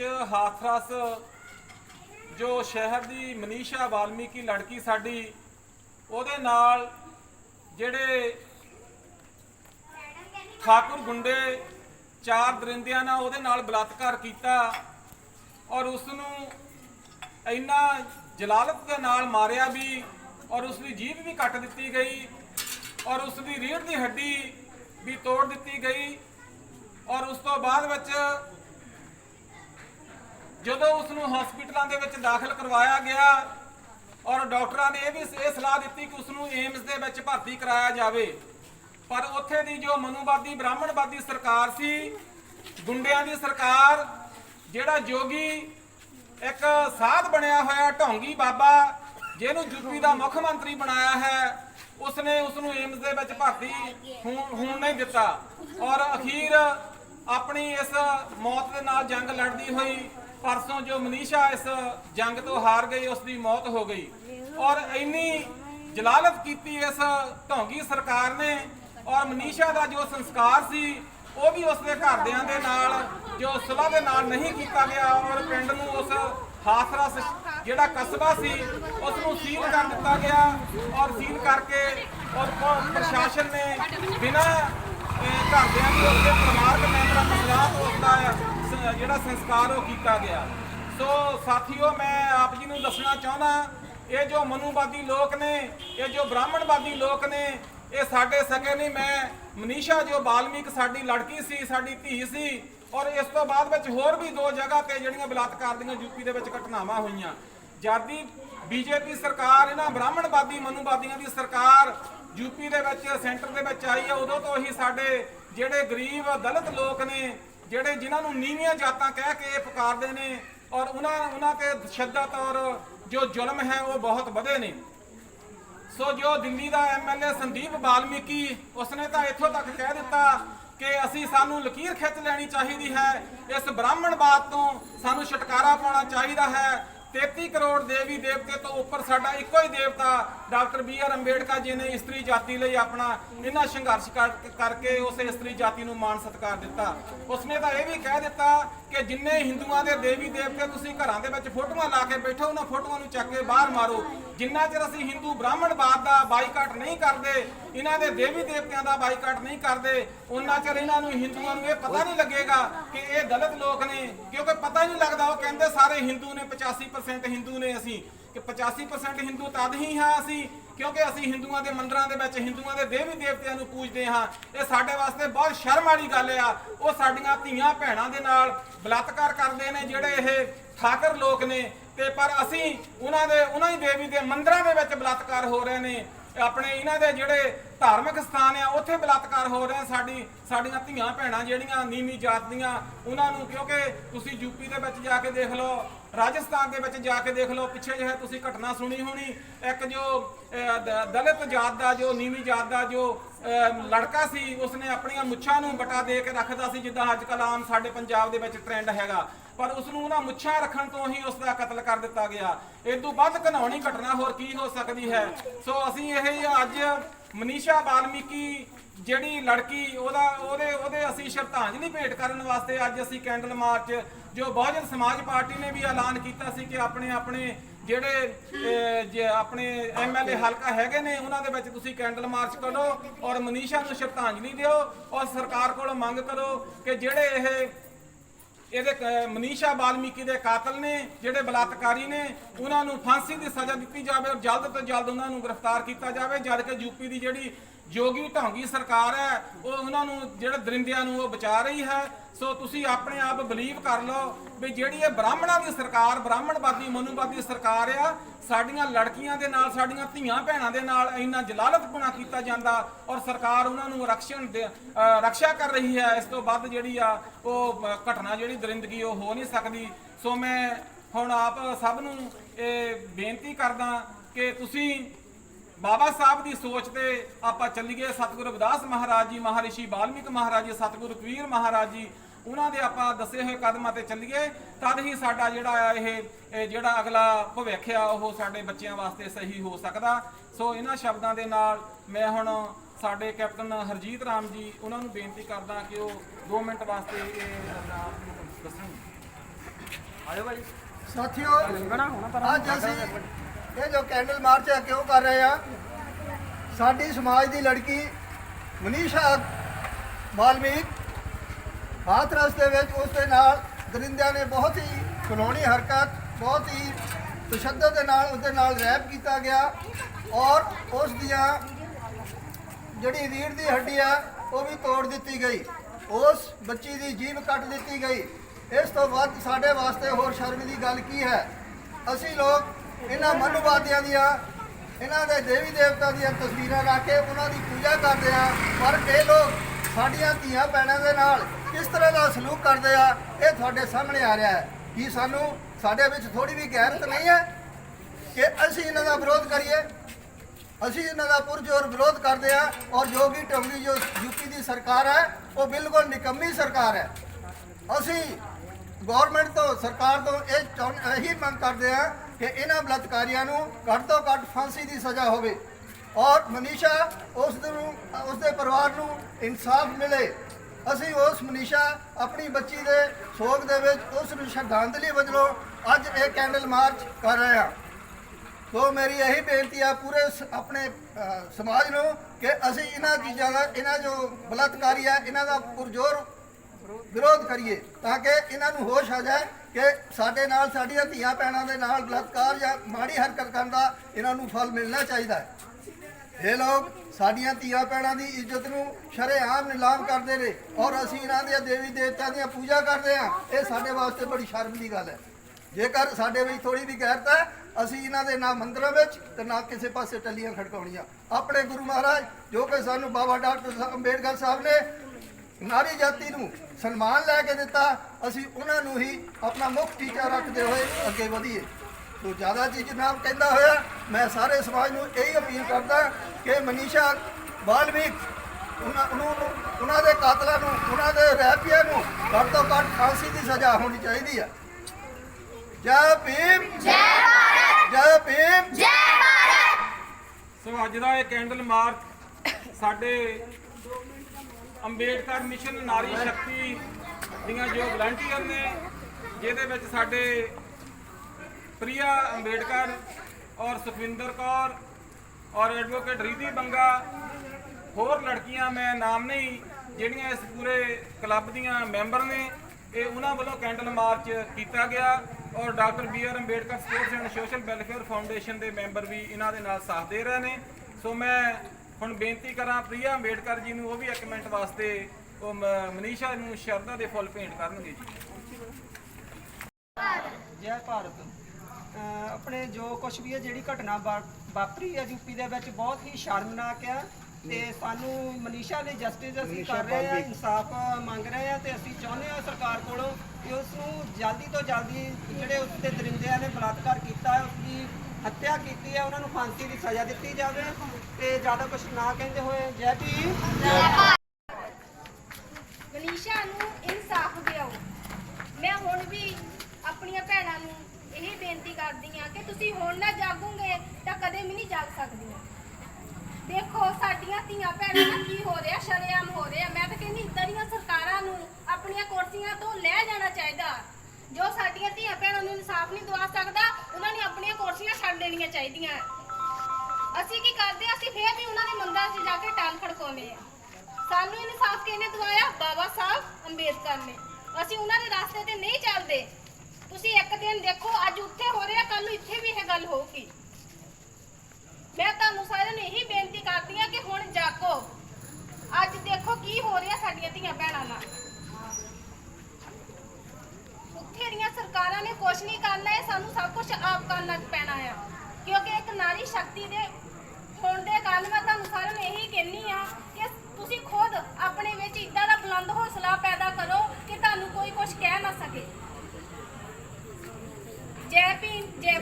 ਜੋ ਹਾਥਰਸ ਜੋ ਸ਼ਹਿਰ ਦੀ ਮਨੀਸ਼ਾ ਵਾਲਮੀਕੀ ਲੜਕੀ ਸਾਡੀ, ਉਹਦੇ ਨਾਲ ਜਿਹੜੇ ਠਾਕੁਰ ਗੁੰਡੇ, ਚਾਰ ਦਰਿੰਦਿਆਂ ਨਾਲ ਉਹਦੇ ਨਾਲ ਬਲਾਤਕਾਰ ਕੀਤਾ ਔਰ ਉਸ ਨੂੰ ਇੰਨਾ ਜਲਾਲਤ ਦੇ ਨਾਲ ਮਾਰਿਆ ਵੀ ਔਰ ਉਸ ਦੀ ਜੀਭ ਵੀ ਕੱਟ ਦਿੱਤੀ ਗਈ ਔਰ ਉਸ ਦੀ ਰੀੜ੍ਹ ਦੀ ਹੱਡੀ ਵੀ ਤੋੜ ਦਿੱਤੀ ਗਈ ਔਰ ਉਸ ਤੋਂ ਬਾਅਦ ਵਿੱਚ ਜਦੋਂ ਉਸ ਨੂੰ ਹਸਪੀਟਲਾਂ ਦੇ ਵਿੱਚ ਦਾਖਲ ਕਰਵਾਇਆ ਗਿਆ ਔਰ ਡਾਕਟਰਾਂ ਨੇ ਇਹ ਵੀ ਇਹ ਸਲਾਹ ਦਿੱਤੀ ਕਿ ਉਸ ਨੂੰ ਏਮਸ ਦੇ ਵਿੱਚ ਭਰਤੀ ਕਰਾਇਆ ਜਾਵੇ। ਪਰ ਉੱਥੇ ਦੀ ਜੋ ਮਨੂਵਾਦੀ, ਬ੍ਰਾਹਮਣਵਾਦੀ ਸਰਕਾਰ ਸੀ, ਗੁੰਡਿਆਂ ਦੀ ਸਰਕਾਰ, ਜਿਹੜਾ ਜੋਗੀ ਇੱਕ ਸਾਧ ਬਣਿਆ ਹੋਇਆ, ਢੋਂਗੀ ਬਾਬਾ, ਜਿਹਨੂੰ ਯੂਪੀ ਦਾ ਮੁੱਖ ਮੰਤਰੀ ਬਣਾਇਆ ਹੈ, ਉਸਨੇ ਉਸ ਨੂੰ ਏਮਸ ਦੇ ਵਿੱਚ ਭਰਤੀ ਹੋਣ ਹੋਣ ਨਹੀਂ ਦਿੱਤਾ। ਔਰ ਅਖੀਰ ਆਪਣੀ ਇਸ ਮੌਤ ਦੇ ਨਾਲ ਜੰਗ ਲੜਦੀ ਹੋਈ ਪਰਸੋਂ ਜੋ ਮਨੀਸ਼ਾ ਇਸ ਜੰਗ ਤੋਂ ਹਾਰ ਗਈ ਉਸ ਦੀ ਮੌਤ ਹੋ ਗਈ। ਔਰ ਇੰਨੀ ਜਲਾਲਤ ਕੀਤੀ ਇਸ ਢੋਂਗੀ ਸਰਕਾਰ ਨੇ, ਔਰ ਮਨੀਸ਼ਾ ਦਾ ਜੋ ਸੰਸਕਾਰ ਸੀ, ਉਹ ਵੀ ਉਸਦੇ ਘਰਦਿਆਂ ਦੇ ਨਾਲ, ਜੋ ਸੁਲ੍ਹਾ ਦੇ ਨਾਲ ਨਹੀਂ ਕੀਤਾ ਗਿਆ, ਔਰ ਪਿੰਡ ਨੂੰ ਉਸ ਹਾਥਰਸ ਜਿਹੜਾ ਕਸਬਾ ਸੀ ਉਸ ਨੂੰ ਸੀਲ ਕਰ ਦਿੱਤਾ ਗਿਆ। ਔਰ ਸੀਲ ਕਰਕੇ ਔਰ ਪ੍ਰਸ਼ਾਸਨ ਨੇ ਬਿਨਾਂ ਘਰਦਿਆਂ ਦੀ ਉਸਦੇ ਪਰਿਵਾਰਕ ਮੈਂਬਰਾਂ ਦੀ ਸਲਾਹ ਤੋਂ ਉਸਦਾ ਸ- ਜਿਹੜਾ ਸੰਸਕਾਰ ਉਹ ਕੀਤਾ ਗਿਆ। ਸੋ ਸਾਥੀਓ, ਮੈਂ ਆਪ ਜੀ ਨੂੰ ਦੱਸਣਾ ਚਾਹੁੰਦਾ ਇਹ ਜੋ ਮਨੂਵਾਦੀ ਲੋਕ ਨੇ, ਇਹ ਜੋ ਬ੍ਰਾਹਮਣਵਾਦੀ ਲੋਕ ਨੇ, ਇਹ ਸਾਡੇ ਸਕੇ ਨਹੀਂ। ਮੈਂ ਮਨੀਸ਼ਾ ਜੋ ਬਾਲਮੀਕ ਸਾਡੀ ਲੜਕੀ ਸੀ, ਸਾਡੀ ਧੀ ਸੀ, ਔਰ ਇਸ ਤੋਂ ਬਾਅਦ ਵਿੱਚ ਹੋਰ ਵੀ ਦੋ ਜਗ੍ਹਾ ਤੇ ਜਿਹੜੀਆਂ ਬਲਾਤਕਾਰ ਦੀਆਂ ਯੂਪੀ ਦੇ ਵਿੱਚ ਘਟਨਾਵਾਂ ਹੋਈਆਂ। ਜਦ ਬੀਜੇਪੀ ਸਰਕਾਰ, ਇਹਨਾਂ ਬ੍ਰਾਹਮਣਵਾਦੀ, ਮਨੂਵਾਦੀਆਂ ਦੀ ਸਰਕਾਰ ਯੂਪੀ ਦੇ ਵਿੱਚ, ਸੈਂਟਰ ਦੇ ਵਿੱਚ ਆਈ ਹੈ, ਉਦੋਂ ਤੋਂ ਹੀ ਸਾਡੇ ਜਿਹੜੇ ਗਰੀਬ, ਦਲਿਤ ਲੋਕ ਨੇ ਜਿਹੜੇ ਜਿਨ੍ਹਾਂ ਨੂੰ ਨੀਵੀਆਂ ਜਾਤਾਂ ਕਹਿ ਕੇ ਪੁਕਾਰਦੇ ਨੇ ਔਰ ਉਹਨਾਂ ਉਹਨਾਂ ਤੇ ਤਸ਼ੱਦਦ ਔਰ ਜੋ ਜ਼ੁਲਮ ਹੈ ਉਹ ਬਹੁਤ ਵਧੇ ਨੇ। ਸੋ ਜੋ ਦਿੱਲੀ ਦਾ ਐਮਐਲਏ ਸੰਦੀਪ ਬਾਲਮੀਕੀ, ਉਸਨੇ ਤਾਂ ਇੱਥੋਂ ਤੱਕ ਕਹਿ ਦਿੱਤਾ ਕਿ ਅਸੀਂ ਸਾਨੂੰ ਲਕੀਰ ਖਿੱਚ ਲੈਣੀ ਚਾਹੀਦੀ ਹੈ। ਇਸ ਬ੍ਰਾਹਮਣਵਾਦ ਤੋਂ ਸਾਨੂੰ ਛੁਟਕਾਰਾ ਪਾਉਣਾ ਚਾਹੀਦਾ ਹੈ। 33 ਕਰੋੜ ਦੇਵੀ ਦੇਵਤੇ ਤੋਂ ਉੱਪਰ ਸਾਡਾ ਇੱਕੋ ਹੀ ਦੇਵਤਾ, doctor B R Ambedkar ji ਨੇ ਇਸਤਰੀ ਜਾਤੀ ਲਈ ਆਪਣਾ ਇਹਨਾਂ ਸੰਘਰਸ਼ ਕਰ- ਕਰਕੇ ਉਸ ਇਸਤਰੀ ਜਾਤੀ ਨੂੰ ਮਾਣ ਸਤਿਕਾਰ ਦਿੱਤਾ। ਉਸਨੇ ਤਾਂ ਇਹ ਵੀ ਕਹਿ ਦਿੱਤਾ ਕਿ ਜਿੰਨੇ ਹਿੰਦੂਆਂ ਦੇ ਦੇਵੀ ਦੇਵਤੇ ਤੁਸੀਂ ਘਰਾਂ ਦੇ ਵਿੱਚ ਫੋਟੋਆਂ ਲਾ ਕੇ ਬੈਠੋ ਉਹਨਾਂ ਫੋਟੋਆਂ ਨੂੰ ਚੱਕ ਕੇ ਬਾਹਰ ਮਾਰੋ। ਜਿੰਨਾ ਚਿਰ ਅਸੀਂ ਹਿੰਦੂ ਬ੍ਰਾਹਮਣਵਾਦ ਦਾ ਬਾਈਕਾਟ ਨਹੀਂ ਕਰਦੇ, ਇਹਨਾਂ ਦੇ ਦੇਵੀ ਦੇਵਤਿਆਂ ਦਾ ਬਾਈਕਾਟ ਨਹੀਂ ਕਰਦੇ, ਉਹਨਾਂ ਚਿਰ ਇਹਨਾਂ ਨੂੰ ਹਿੰਦੂਆਂ ਨੂੰ ਇਹ ਪਤਾ ਨਹੀਂ ਲੱਗੇਗਾ ਕਿ ਇਹ ਦਲਿਤ ਲੋਕ ਨੇ, ਕਿਉਂਕਿ ਪਤਾ ਹੀ ਨਹੀਂ ਲੱਗਦਾ, ਉਹ ਕਹਿੰਦੇ ਸਾਰੇ ਹਿੰਦੂ ਨੇ 85% ਹਿੰਦੂ ਨੇ ਅਸੀਂ, ਕਿ 85% ਹਿੰਦੂ ਤਦ ਹੀ ਹਾਂ ਅਸੀਂ, ਕਿਉਂਕਿ ਅਸੀਂ ਹਿੰਦੂਆਂ ਦੇ ਮੰਦਰਾਂ ਦੇ ਵਿੱਚ ਹਿੰਦੂਆਂ ਦੇ ਦੇਵੀ ਦੇਵਤਿਆਂ ਨੂੰ ਪੂਜਦੇ ਹਾਂ। ਇਹ ਸਾਡੇ ਵਾਸਤੇ ਬਹੁਤ ਸ਼ਰਮ ਵਾਲੀ ਗੱਲ ਆ। ਉਹ ਸਾਡੀਆਂ ਧੀਆਂ ਭੈਣਾਂ ਦੇ ਨਾਲ ਬਲਾਤਕਾਰ ਕਰਦੇ ਨੇ ਜਿਹੜੇ ਇਹ ਠਾਕਰ ਲੋਕ ਨੇ। ਤੇ ਪਰ ਅਸੀਂ ਉਹਨਾਂ ਦੇ, ਉਹਨਾਂ ਹੀ ਦੇਵੀ ਦੇ ਮੰਦਰਾਂ ਦੇ ਵਿੱਚ ਬਲਾਤਕਾਰ ਹੋ ਰਹੇ ਨੇ। ਆਪਣੇ ਇਹਨਾਂ ਦੇ ਜਿਹੜੇ ਧਾਰਮਿਕ ਸਥਾਨ ਆ, ਉੱਥੇ ਬਲਾਤਕਾਰ ਹੋ ਰਹੇ ਸਾਡੀ, ਸਾਡੀਆਂ ਧੀਆਂ ਭੈਣਾਂ ਜਿਹੜੀਆਂ ਨੀਵੀਂ ਜਾਤ ਦੀਆਂ, ਉਹਨਾਂ ਨੂੰ ਕਿਉਂਕਿ ਤੁਸੀਂ ਯੂਪੀ ਦੇ ਵਿੱਚ ਜਾ ਕੇ ਦੇਖ ਲਓ ਰਾਜਸਥਾਨ ਦੇ ਵਿੱਚ ਜਾ ਕੇ ਦੇਖ ਲਓ, ਪਿੱਛੇ ਜਿਹੇ ਤੁਸੀਂ ਘਟਨਾ ਸੁਣੀ ਹੋਣੀ, ਇੱਕ ਜੋ ਦਲਿਤ ਜਾਤ ਦਾ ਜੋ, ਨੀਵੀਂ ਜਾਤ ਦਾ ਜੋ ਲੜਕਾ ਸੀ, ਉਸਨੇ ਆਪਣੀਆਂ ਮੁੱਛਾਂ ਨੂੰ ਬਟਾ ਦੇ ਕੇ ਰੱਖਦਾ ਸੀ, ਜਿੱਦਾਂ ਅੱਜ ਕੱਲ੍ਹ ਆਮ ਸਾਡੇ ਪੰਜਾਬ ਦੇ ਵਿੱਚ ਟ੍ਰੈਂਡ ਹੈਗਾ। ਪਰ ਉਸ ਨੂੰ ਉਹਨਾਂ ਮੁੱਛਾਂ ਰੱਖਣ ਤੋਂ ਹੀ ਉਸ ਦਾ ਕਤਲ ਕਰ ਦਿੱਤਾ ਗਿਆ। ਇਸ ਤੋਂ ਵੱਧ ਘਨਾਉਣੀ ਘਟਨਾ ਹੋਰ ਕੀ ਹੋ ਸਕਦੀ ਹੈ? ਸੋ ਅਸੀਂ ਇਹ ਅੱਜ ਮਨੀਸ਼ਾ ਬਾਲਮੀਕੀ ਜਿਹੜੀ ਲੜਕੀ ਉਹਦਾ ਉਹਦੇ ਉਹਦੇ ਅਸੀਂ ਸ਼ਰਧਾਂਜਲੀ ਭੇਟ ਕਰਨ ਵਾਸਤੇ ਅੱਜ ਅਸੀਂ ਕੈਂਡਲ ਮਾਰਚ ਜੋ ਬਹੁਜਨ ਸਮਾਜ ਪਾਰਟੀ ਨੇ ਵੀ ਐਲਾਨ ਕੀਤਾ ਸੀ ਕਿ ਆਪਣੇ ਆਪਣੇ ਜਿਹੜੇ ਅਹ, ਜੇ ਆਪਣੇ ਐਮਐਲਏ ਹਲਕਾ ਹੈਗੇ ਨੇ ਉਹਨਾਂ ਦੇ ਵਿੱਚ ਤੁਸੀਂ ਕੈਂਡਲ ਮਾਰਚ ਕਰੋ ਔਰ ਮਨੀਸ਼ਾ ਨੂੰ ਸ਼ਰਧਾਂਜਲੀ ਦਿਓ ਔਰ ਸਰਕਾਰ ਕੋਲੋਂ ਮੰਗ ਕਰੋ ਕਿ ਜਿਹੜੇ ਇਹ ਇਹਦੇ ਕ- ਮਨੀਸ਼ਾ ਬਾਲਮੀਕੀ ਦੇ ਕਾਤਲ ਨੇ, ਜਿਹੜੇ ਬਲਾਤਕਾਰੀ ਨੇ, ਉਹਨਾਂ ਨੂੰ ਫਾਂਸੀ ਦੀ ਸਜ਼ਾ ਦਿੱਤੀ ਜਾਵੇ ਔਰ ਜਲਦ ਤੋਂ ਜਲਦ ਉਹਨਾਂ ਨੂੰ ਗ੍ਰਿਫਤਾਰ ਕੀਤਾ ਜਾਵੇ, ਜਦ ਕਿ ਯੂਪੀ ਦੀ ਜਿਹੜੀ ਜੋਗੀ ਢਾਂਗੀ ਸਰਕਾਰ ਹੈ, ਉਹ ਉਹਨਾਂ ਨੂੰ ਜਿਹੜੇ ਦਰਿੰਦਿਆਂ ਨੂੰ ਉਹ ਬਚਾ ਰਹੀ ਹੈ। ਸੋ ਤੁਸੀਂ ਆਪਣੇ ਆਪ ਬਲੀਵ ਕਰ ਲਓ ਵੀ ਜਿਹੜੀ ਇਹ ਬ੍ਰਾਹਮਣਾਂ ਦੀ ਸਰਕਾਰ, ਬ੍ਰਾਹਮਣਵਾਦੀ, ਮਨੂਵਾਦੀ ਸਰਕਾਰ ਆ, ਸਾਡੀਆਂ ਲੜਕੀਆਂ ਦੇ ਨਾਲ, ਸਾਡੀਆਂ ਧੀਆਂ ਭੈਣਾਂ ਦੇ ਨਾਲ ਇੰਨਾ ਜਲਾਲਤਪੁਣਾ ਕੀਤਾ ਜਾਂਦਾ ਔਰ ਸਰਕਾਰ ਉਹਨਾਂ ਨੂੰ ਰਕਸ਼ਣ ਦੇ, ਅਹ, ਰੱਖਿਆ ਕਰ ਰਹੀ ਹੈ। ਇਸ ਤੋਂ ਵੱਧ ਜਿਹੜੀ ਆ, ਉਹ ਘਟਨਾ ਜਿਹੜੀ ਦਰਿੰਦਗੀ ਉਹ ਹੋ ਨਹੀਂ ਸਕਦੀ। ਸੋ ਮੈਂ ਹੁਣ ਆਪ ਸਭ ਨੂੰ ਇਹ ਬੇਨਤੀ ਕਰਦਾ ਕਿ ਤੁਸੀਂ ਬਾਬਾ ਸਾਹਿਬ ਦੀ ਸੋਚ ਤੇ ਆਪਾਂ ਚੱਲੀਏ ਸਤਿਗੁਰੂ ਰਵਿਦਾਸ ਮਹਾਰਾਜ ਜੀ ਮਹਾਰਿਸ਼ੀ ਬਾਲਮੀਕ ਮਹਾਰਾਜ ਜੀ ਸਤਿਗੁਰੂ ਕਬੀਰ ਮਹਾਰਾਜ ਜੀ ਉਹਨਾਂ ਦੇ ਆਪਾਂ ਦੱਸੇ ਹੋਏ ਕਦਮਾਂ ਤੇ ਚੱਲੀਏ। ਤਦ ਹੀ ਸਾਡਾ ਜਿਹੜਾ ਆ ਇਹ ਜਿਹੜਾ ਅਗਲਾ ਭਵਿੱਖ ਆ ਉਹ ਸਾਡੇ ਬੱਚਿਆਂ ਵਾਸਤੇ ਸਹੀ ਹੋ ਸਕਦਾ। ਸੋ ਇਹਨਾਂ ਸ਼ਬਦਾਂ ਦੇ ਨਾਲ ਮੈਂ ਹੁਣ ਸਾਡੇ ਕੈਪਟਨ ਹਰਜੀਤ ਰਾਮ ਜੀ ਉਹਨਾਂ ਨੂੰ ਬੇਨਤੀ ਕਰਦਾ ਕਿ ਉਹ 2 ਮਿੰਟ ਵਾਸਤੇ ਇਹ ਸਾਥੀਓ ਅੱਜ ਅਸੀਂ ਇਹ ਜੋ ਕੈਂਡਲ ਮਾਰਚ ਹੈ, ਕਿਉਂ ਕਰ ਰਹੇ ਆ? ਸਾਡੀ ਸਮਾਜ ਦੀ ਲੜਕੀ ਮਨੀਸ਼ਾ ਵਾਲਮੀਕ ਹਾਥਰਸ ਦੇ ਵਿੱਚ ਉਸ ਦੇ ਨਾਲ ਦਰਿੰਦਿਆਂ ਨੇ ਬਹੁਤ ਹੀ ਕਾਨੂੰਨੀ ਹਰਕਤ, ਬਹੁਤ ਹੀ ਤਸ਼ੱਦਦ ਦੇ ਨਾਲ ਉਸ ਦੇ ਨਾਲ ਰੈਪ ਕੀਤਾ ਗਿਆ ਔਰ ਉਸ ਦੀਆਂ ਜਿਹੜੀ ਰੀੜ ਦੀ ਹੱਡੀ ਆ, ਉਹ ਵੀ ਤੋੜ ਦਿੱਤੀ ਗਈ। ਉਸ ਬੱਚੀ ਦੀ ਜੀਭ ਕੱਟ ਦਿੱਤੀ ਗਈ। ਇਸ ਤੋਂ ਵੱਧ ਸਾਡੇ ਵਾਸਤੇ ਹੋਰ ਸ਼ਰਮ ਦੀ ਗੱਲ ਕੀ ਹੈ? ਅਸੀਂ ਲੋਕ ਇਹਨਾਂ ਮਨੁਵਾਦੀਆਂ ਦੀਆਂ, ਇਹਨਾਂ ਦੇ ਦੇਵੀ ਦੇਵਤਾ ਦੀਆਂ ਤਸਵੀਰਾਂ ਲਾ ਕੇ ਉਹਨਾਂ ਦੀ ਪੂਜਾ ਕਰਦੇ ਆ। ਪਰ ਇਹ ਲੋਕ ਸਾਡੀਆਂ ਧੀਆਂ ਭੈਣਾਂ ਦੇ ਨਾਲ ਕਿਸ ਤਰ੍ਹਾਂ ਦਾ ਸਲੂਕ ਕਰਦੇ ਆ, ਇਹ ਤੁਹਾਡੇ ਸਾਹਮਣੇ ਆ ਰਿਹਾ ਹੈ। ਕੀ ਸਾਨੂੰ ਸਾਡੇ ਵਿੱਚ ਥੋੜੀ ਵੀ ਗੈਰਤ ਨਹੀਂ ਹੈ ਕਿ ਅਸੀਂ ਇਹਨਾਂ ਦਾ ਵਿਰੋਧ ਕਰੀਏ? ਅਸੀਂ ਇਹਨਾਂ ਦਾ ਪੁਰਜੋਰ ਵਿਰੋਧ ਕਰਦੇ ਆ ਔਰ ਜੋਗੀ ਟੰਗੀ ਜੋ ਯੂਪੀ ਦੀ ਸਰਕਾਰ ਹੈ, ਉਹ ਬਿਲਕੁਲ ਨਿਕੰਮੀ ਸਰਕਾਰ ਹੈ। ਅਸੀਂ ਗਵਰਨਮੈਂਟ ਤੋਂ, ਸਰਕਾਰ ਤੋਂ ਇਹ ਚਾਹੁੰ- ਇਹੀ ਮੰਗ ਕਰਦੇ ਆ ਕਿ ਇਹਨਾਂ ਬਲਾਤਕਾਰੀਆਂ ਨੂੰ ਘੱਟ ਤੋਂ ਘੱਟ ਫਾਂਸੀ ਦੀ ਸਜ਼ਾ ਹੋਵੇ। ਔਰ ਮਨੀਸ਼ਾ ਉਸ ਨੂੰ, ਉਸ ਦੇ ਪਰਿਵਾਰ ਨੂੰ ਇਨਸਾਫ ਮਿਲੇ। ਅਸੀਂ ਉਸ ਮਨੀਸ਼ਾ ਆਪਣੀ ਬੱਚੀ ਦੇ ਸੋਗ ਦੇ ਵਿੱਚ ਉਸ ਨੂੰ ਸ਼ਰਧਾਂਜਲੀ ਵਜੋਂ ਅੱਜ ਇਹ ਕੈਂਡਲ ਮਾਰਚ ਕਰ ਰਹੇ ਹਾਂ। ਸੋ ਮੇਰੀ ਇਹੀ ਬੇਨਤੀ ਆ ਪੂਰੇ ਸ- ਆਪਣੇ ਸਮਾਜ ਨੂੰ ਕਿ ਅਸੀਂ ਇਹਨਾਂ ਚੀਜ਼ਾਂ ਦਾ, ਇਹਨਾਂ ਜੋ ਬਲਾਤਕਾਰੀ ਆ, ਇਹਨਾਂ ਦਾ ਪੁਰਜੋਰ ਵਿਰੋਧ ਕਰੀਏ ਤਾਂ ਕਿ ਇਹਨਾਂ ਨੂੰ ਹੋਸ਼ ਆ ਜਾਏ ਕਿ ਸਾਡੇ ਨਾਲ ਸਾਡੀਆਂ ਧੀਆਂ ਭੈਣਾਂ ਦੇ ਨਾਲ ਬਲਾਤਕਾਰ ਜਾਂ ਮਾੜੀ ਹਰਕਤ ਕਰਨ ਦਾ ਇਹਨਾਂ ਨੂੰ ਫਲ ਮਿਲਣਾ ਚਾਹੀਦਾ ਹੈ। ਇਹ ਲੋਕ ਸਾਡੀਆਂ ਧੀਆਂ ਭੈਣਾਂ ਦੀ ਇੱਜ਼ਤ ਨੂੰ ਸ਼ਰੇਆਮ ਨਿਲਾਮ ਕਰਦੇ ਨੇ ਔਰ ਅਸੀਂ ਇਹਨਾਂ ਦੀਆਂ ਦੇਵੀ ਦੇਵਤਿਆਂ ਦੀਆਂ ਪੂਜਾ ਕਰਦੇ ਹਾਂ। ਇਹ ਸਾਡੇ ਵਾਸਤੇ ਬੜੀ ਸ਼ਰਮ ਦੀ ਗੱਲ ਹੈ। ਜੇਕਰ ਸਾਡੇ ਵਿੱਚ ਥੋੜੀ ਵੀ ਗੈਰਤ ਹੈ, ਅਸੀਂ ਇਹਨਾਂ ਦੇ ਨਾ ਮੰਦਰਾਂ ਵਿੱਚ ਤੇ ਨਾ ਕਿਸੇ ਪਾਸੇ ਟੱਲੀਆਂ ਖੜਕਾਉਣੀਆਂ। ਆਪਣੇ ਗੁਰੂ ਮਹਾਰਾਜ, ਜੋ ਕਿ ਸਾਨੂੰ ਬਾਬਾ ਡਾਕਟਰ ਸਾਹਿਬ ਅੰਬੇਡਕਰ ਸਾਹਿਬ ਨੇ ਨਾਰੀ ਜਾਤੀ ਨੂੰ ਸਨਮਾਨ ਲੈ ਕੇ ਦਿੱਤਾ ਅਸੀਂ ਉਹਨਾਂ ਨੂੰ ਹੀ ਆਪਣਾ ਮੁੱਖ ਟੀਚਾ ਰੱਖਦੇ ਹੋਏ ਅੱਗੇ ਵਧੀਏ। ਤੋ ਜ਼ਿਆਦਾ ਚੀਜ਼ ਨਾਮ ਕਹਿੰਦਾ ਹੋਇਆ ਮੈਂ ਸਾਰੇ ਸਮਾਜ ਨੂੰ ਇਹੀ ਅਪੀਲ ਕਰਦਾ ਕਿ ਮਨੀਸ਼ਾ ਬਾਲਮੀਕ ਉਹਨਾਂ ਨੂੰ ਉਹਨਾਂ ਦੇ ਕਾਤਲਾਂ ਨੂੰ ਉਹਨਾਂ ਦੇ ਰੈਪੀਆਂ ਨੂੰ ਘੱਟ ਤੋਂ ਘੱਟ ਫਾਂਸੀ ਦੀ ਸਜ਼ਾ ਹੋਣੀ ਚਾਹੀਦੀ ਹੈ ਜੈ ਭੀਮ! ਜੈ ਭਾਰਤ! ਜੈ ਭੀਮ! ਸੋ ਅੱਜ ਦਾ ਇਹ ਕੈਂਡਲ ਮਾਰਚ ਸਾਡੇ ਅੰਬੇਡਕਰ ਮਿਸ਼ਨ ਨਾਰੀ ਸ਼ਕਤੀ ਦੀਆਂ ਜੋ ਵਲੰਟੀਅਰ ਨੇ, ਜਿਹਦੇ ਵਿੱਚ ਸਾਡੇ ਪ੍ਰਿਆ ਅੰਬੇਡਕਰ ਔਰ ਸੁਖਵਿੰਦਰ ਕੌਰ ਔਰ ਐਡਵੋਕੇਟ ਰੀਤੀ ਬੰਗਾ, ਹੋਰ ਲੜਕੀਆਂ ਮੈਂ ਨਾਮ ਨਹੀਂ, ਜਿਹੜੀਆਂ ਇਸ ਪੂਰੇ ਕਲੱਬ ਦੀਆਂ ਮੈਂਬਰ ਨੇ, ਇਹ ਉਹਨਾਂ ਵੱਲੋਂ ਕੈਂਡਲ ਮਾਰਚ ਕੀਤਾ ਗਿਆ ਔਰ doctor B R Ambedkar sports and social welfare foundation ਦੇ ਮੈਂਬਰ ਵੀ ਇਹਨਾਂ ਦੇ ਨਾਲ ਸਾਥ ਦੇ ਰਹੇ ਨੇ। ਸੋ ਮੈਂ ਹੁਣ ਬੇਨਤੀ ਕਰਾਂ ਪ੍ਰਿਆ ਅੰਬੇਡਕਰ ਜੀ ਨੂੰ ਉਹ ਵੀ ਇੱਕ ਮਿੰਟ ਵਾਸਤੇ ਉਹ ਮਨੀਸ਼ਾ ਨੂੰ ਸ਼ਰਧਾ ਦੇ ਫੁੱਲ ਭੇਂਟ ਕਰਨਗੇ ਜੀ। ਜੈ ਭਾਰਤ। ਆਪਣੇ ਜੋ ਕੁਝ ਵੀ ਹੈ ਜਿਹੜੀ ਘਟਨਾ ਵਾਪਰੀ ਹੈ ਯੂਪੀ ਦੇ ਵਿੱਚ ਬਹੁਤ ਹੀ ਸ਼ਰਮਨਾਕ ਹੈ ਤੇ ਸਾਨੂੰ ਮਨੀਸ਼ਾ ਲਈ ਜਸਟਿਸ ਅਸੀਂ ਕਰ ਰਹੇ ਹਾਂ ਇਨਸਾਫ ਮੰਗ ਰਹੇ ਹਾਂ ਤੇ ਅਸੀਂ ਚਾਹੁੰਦੇ ਹਾਂ ਸਰਕਾਰ ਕੋਲੋਂ ਕਿ ਉਸ ਨੂੰ ਜਲਦੀ ਤੋਂ ਜਲਦੀ ਜਿਹੜੇ ਉਸ ਤੇ ਦਰਿੰਦਿਆਂ ਨੇ ਬਲਾਤਕਾਰ ਕੀਤਾ ਹੈ ਉਸ ਦੀ ਹੱਤਿਆ ਕੀਤੀ ਹੈ, ਉਹਨਾਂ ਨੂੰ ਫਾਂਸੀ ਦੀ ਸਜ਼ਾ ਦਿੱਤੀ ਜਾਵੇ ਤੇ ਜ਼ਿਆਦਾ ਕੁਝ ਨਾ ਕਹਿੰਦੇ ਹੋਏ ਜੈ ਭੀਮ। ਮਨੀਸ਼ਾ ਨੂੰ ਇਨਸਾਫ ਦਿਓ। ਮੈਂ ਹੁਣ ਵੀ ਆਪਣੀਆਂ ਭੈਣਾਂ ਨੂੰ ਇਹ ਬੇਨਤੀ ਕਰਦੀ ਆ ਕਿ ਤੁਸੀਂ ਹੁਣ ਨਾ ਜਾਗੋਗੇ ਤਾਂ ਕਦੇ ਵੀ ਨਹੀਂ ਜਾਗ ਸਕਦੀਆਂ। ਦੇਖੋ, ਸਾਡੀਆਂ ਧੀਆਂ ਭੈਣਾਂ ਨਾਲ ਕੀ ਹੋ ਰਿਹਾ, ਸ਼ਰੇਆਮ ਹੋ ਰਿਹਾ। ਮੈਂ ਤਾਂ ਕਹਿੰਦੀ ਇਦਾਂ ਦੀਆਂ ਸਰਕਾਰਾਂ ਨੂੰ ਆਪਣੀਆਂ ਕੁਰਸੀਆਂ ਤੋਂ ਲੈ ਜਾਣਾ ਚਾਹੀਦਾ। ਜੋ ਸਾਡੀਆਂ ਧੀਆਂ ਭੈਣਾਂ ਨੂੰ ਇਨਸਾਫ ਨਹੀਂ ਦਵਾ ਸਕਦਾ ਉਹਨਾਂ ਨੇ ਆਪਣੀਆਂ ਕੁਰਸੀਆਂ ਛੱਡ ਦੇਣੀਆਂ ਚਾਹੀਦੀਆਂ। ਅਸੀਂ ਕੀ ਕਰਦੇ ਹਾਂ? ਅਸੀਂ ਫੇਰ ਵੀ ਉਹਨਾਂ ਦੇ ਮੰਦਾਂ 'ਚ ਜਾ ਕੇ ਟਾਲ ਖੜਕਾਉਂਦੇ ਆ ਸਾਨੂੰ ਇਨਸਾਫ ਕਿਹਨੇ ਦਵਾਇਆ? ਬਾਬਾ ਸਾਹਿਬ ਅੰਬੇਦਕਰ ਨੇ। ਅਸੀਂ ਉਹਨਾਂ ਦੇ ਰਸਤੇ ਤੇ ਨਹੀਂ ਚੱਲਦੇ। ਤੁਸੀਂ ਇੱਕ ਦਿਨ ਦੇਖੋ, ਅੱਜ ਉੱਥੇ ਹੋ ਰਿਹਾ ਕੱਲ ਨੂੰ ਇੱਥੇ ਵੀ ਇਹ ਗੱਲ ਹੋਊਗੀ। ਮੈਂ ਤੁਹਾਨੂੰ ਸਾਰਿਆਂ ਨੂੰ ਇਹੀ ਬੇਨਤੀ ਕਰਦੀ ਹਾਂ ਕਿ ਹੁਣ ਜਾਗੋ ਅੱਜ ਦੇਖੋ ਕੀ ਹੋ ਰਿਹਾ ਸਾਡੀਆਂ ਧੀਆਂ ਭੈਣਾਂ ਨਾਲ ਉੱਥੇ ਦੀਆਂ ਸਰਕਾਰਾਂ ਨੇ ਕੁਝ ਨਹੀਂ ਕਰਨਾ ਹੈ ਸਾਨੂੰ ਸਭ ਕੁਝ ਆਪ ਕਰਨਾ ਪੈਣਾ ਆ ਕਿਉਂਕਿ ਸ਼ਕਤੀ ਦੇ ਹੋਣ ਦੇ ਕਾਰਨ ਮੈਂ ਤੁਹਾਨੂੰ ਸਾਰਿਆਂ ਨੂੰ ਇਹੀ ਕਹਿੰਨੀ ਆ ਕਿ ਤੁਸੀਂ ਖੁਦ ਆਪਣੇ ਵਿੱਚ ਇਦਾਂ ਦਾ ਬੁਲੰਦ ਹੌਸਲਾ ਪੈਦਾ ਕਰੋ ਕਿ ਤੁਹਾਨੂੰ ਕੋਈ ਕੁਝ ਕਹਿ ਨਾ ਸਕੇ। ਜੈ ਭੀਮ, ਜੈ